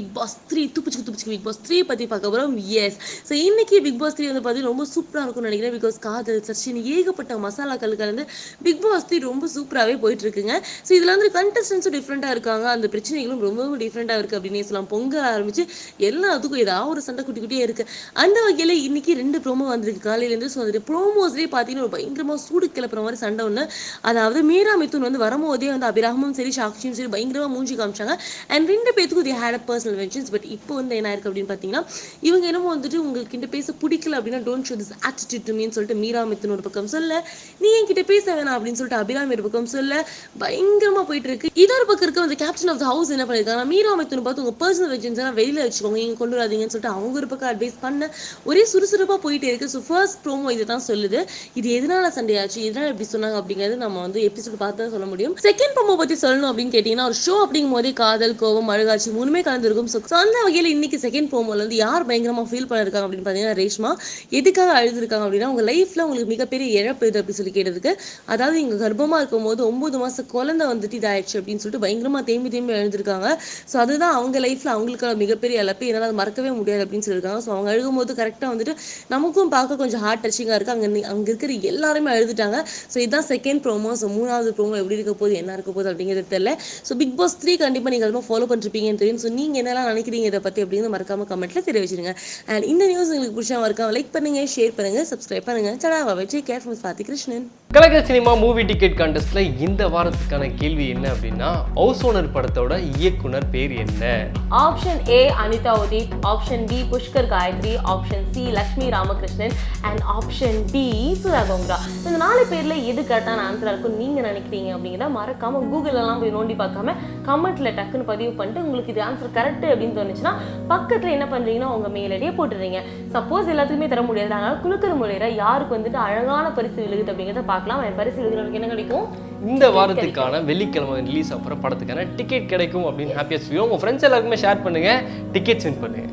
Bigg Boss three துப்பிச்சுக்கு துப்பிச்சுக்கு big pass three பற்றி பார்க்க போகிறோம் எஸ் ஸோ இன்னைக்கு பிக் பாஸ் த்ரீ வந்து பார்த்தீங்கன்னா ரொம்ப சூப்பராக இருக்கும்னு நினைக்கிறேன். பிகாஸ் காதல் சர்ச்சின் ஏகப்பட்ட மசாலாக்கள் கலந்து பிக் பாஸ் த்ரீ ரொம்ப சூப்பராகவே போயிட்டு இருக்குங்க ஸோ இதில் வந்து கண்டஸ்டன்ஸும் டிஃப்ரெண்ட்டாக இருக்காங்க. அந்த பிரச்சனைகளும் ரொம்பவும் டிஃப்ரெண்ட்டாக இருக்குது அப்படின்னு சொல்லலாம். பொங்க ஆரம்பிச்சு எல்லாத்துக்கும் ஏதாவது ஒரு சண்டை குட்டி குட்டியே இருக்குது அந்த வகையில் இன்னைக்கு ரெண்டு ப்ரோமோ வந்திருக்கு. காலையிலேருந்து ஸோ அந்த ப்ரோமோஸ்லேயே பார்த்தீங்கன்னா ஒரு பயங்கரமாக சூடு கிளப்புற மாதிரி சண்டை ஒன்று அதாவது மீரா மித்துன் வந்து வரும்போதே வந்து அபிராமும் சரி சாக்ஷியும் சரி பயங்கரமாக மூஞ்சி காமிச்சாங்க. அண்ட் ரெண்டு பேர்த்துக்கும் the hate a personal vengeance but இப்போ வந்து என்ன இருக்கு அப்படின்னு பார்த்தீங்கன்னா இவங்க என்னமோ வந்துட்டு உங்களுக்கு கிட்ட பேச பிடிக்கல அப்படின்னா don't show this attitude to சொல்லிட்டு மீரா மித்தன் ஒரு பக்கம் சொல்ல நீ என்கிட்ட பேச வேணாம் அப்படின்னு சொல்லிட்டு அபிராமி ஒரு பக்கம் சொல்ல பயங்கரமா போயிட்டு இருக்கு. இதொரு பக்கம் இருக்க அந்த கேப்டன் ஆஃப் த ஹவுஸ் என்ன பண்ணிருக்காங்க மீரா மித்தன் பார்த்து உங்க பர்சனல் வெஜன்ஸ் எல்லாம் வெளியில வச்சுக்கோங்க இங்க கொண்டு வராதீங்கன்னு சொல்லிட்டு அவங்க ஒரு பக்கம் அட்வைஸ் பண்ண ஒரே சுறுசுறுப்பா போயிட்டே இருக்கு. ஸோ ஃபர்ஸ்ட் ப்ரோமோ இதை தான் சொல்லுது. இது எதனால சண்டையாச்சு எதனால இப்படி சொன்னாங்க அப்படிங்கிறது நம்ம வந்து எபிசோட் பார்த்து தான் சொல்ல முடியும். செகண்ட் ப்ரோமோ பத்தி சொல்லணும் அப்படின்னு கேட்டீங்கன்னா ஒரு ஷோ அப்படிங்கும் போதே காதல் கோவம் அழுகாட்சி மூணுமே கலந்துருக்கும் ஸோ அந்த வகையில் இன்னைக்கு செகண்ட் ப்ரோமோல வந்து யார் பயங்கரமாக ஃபீல் பண்ணிருக்காங்க அப்படின்னு பார்த்தீங்கன்னா ரேஷ்மா. எதுக்காக அழுதுருக்காங்க அப்படின்னா உங்கள் லைஃப்பில் உங்களுக்கு மிகப்பெரிய இழப்பு இது அப்படின்னு சொல்லி கேட்டதுக்கு. அதாவது இங்கே கர்ப்பமாக இருக்கும் போது மாதம் குழந்தை வந்துட்டு இதாயிடுச்சு அப்படின்னு சொல்லிட்டு பயங்கரமாக தேம்பி தேம்பி எழுந்திருக்காங்க ஸோ அதுதான் அவங்க லைஃப்பில் அவங்களுக்கான மிகப்பெரிய இழப்பு. என்னால் அதை மறக்கவே முடியாது அப்படின்னு சொல்லியிருக்காங்க. ஸோ அவங்க அழுகும் போது கரெக்டாக வந்துட்டு நமக்கும் பார்க்க கொஞ்சம் ஹார்ட் டச்சிங்காக இருக்குது அங்கே அங்கே இருக்கிற எல்லாருமே அழுதுட்டாங்க. ஸோ இதுதான் செகண்ட் ப்ரோமோ ஸோ மூணாவது ப்ரோமோ எப்படி இருக்க போகுது என்ன இருக்க போகுது அப்படிங்கிறது தெரியல. ஸோ பிக் பாஸ் த்ரீ கண்டிப்பாக நீங்கள் அதிகமாக ஃபாலோ பண்ணிருப்பீங்கன்னு தெரியும். ஸோ நீங்கள் என்னெல்லாம் நினைக்கிறீங்க இதை பற்றி அப்படின்னு மறக்காம கமெண்ட்ல தெரிவிச்சிருங்க. அண்ட் இந்த நியூஸ் உங்களுக்கு பிடிச்சா மறக்காம லைக் பண்ணுங்க ஷேர் பண்ணுங்க சப்ஸ்கிரைப் பண்ணுங்க. சடாவா care from Swathi Krishnan Kalakkal cinema movie ticket கான்டெஸ்ட்ல இந்த வாரத்துக்கான கேள்வி என்ன அப்படின்னா ஹவுஸ் ஓனர் படத்தோட இயக்குனர் பேர் என்ன? Option A Anitha Udeep option B Pushkar Gayathri option C Lakshmi Ramakrishnan and option D Sudha Kongara இந்த நாலு பேர்ல எது கரெக்டான ஆன்சரா இருக்கும் நீங்க நினைக்கிறீங்க அப்படிங்கிறத மறக்காம கூகுள் எல்லாம் போய் நோண்டி பார்க்காம கமெண்ட்ல டக்குன்னு பதிவு பண்ணிட்டு உங்களுக்கு இது ஆன்சர் கரெக்ட் அப்படின்னு தோணுச்சுன்னா பக்கத்துல என்ன பண்றீங்கன்னா உங்க மெயில் ஐடியை போட்டுறீங்க சப்போஸ் எல்லாத்துக்குமே தர முடியாது. அதனால குலுக்கிற முறையில யாருக்கு வந்துட்டு அழகான பரிசு விழுகுது அப்படிங்கிறத பார்க்கலாம். அந்த பரிசு விழுகிறவங்களுக்கு என்ன கிடைக்கும்? இந்த வாரத்துக்கான வெள்ளிக்கிழமை ரிலீஸ் ஆகிற படத்துக்கான டிக்கெட் கிடைக்கும் அப்படின்னு ஹாப்பியாக சொல்லுவோம் உங்கள் ஃப்ரெண்ட்ஸ் எல்லாருக்குமே ஷேர் பண்ணுங்க. டிக்கெட்ஸ் வின் பண்ணுங்க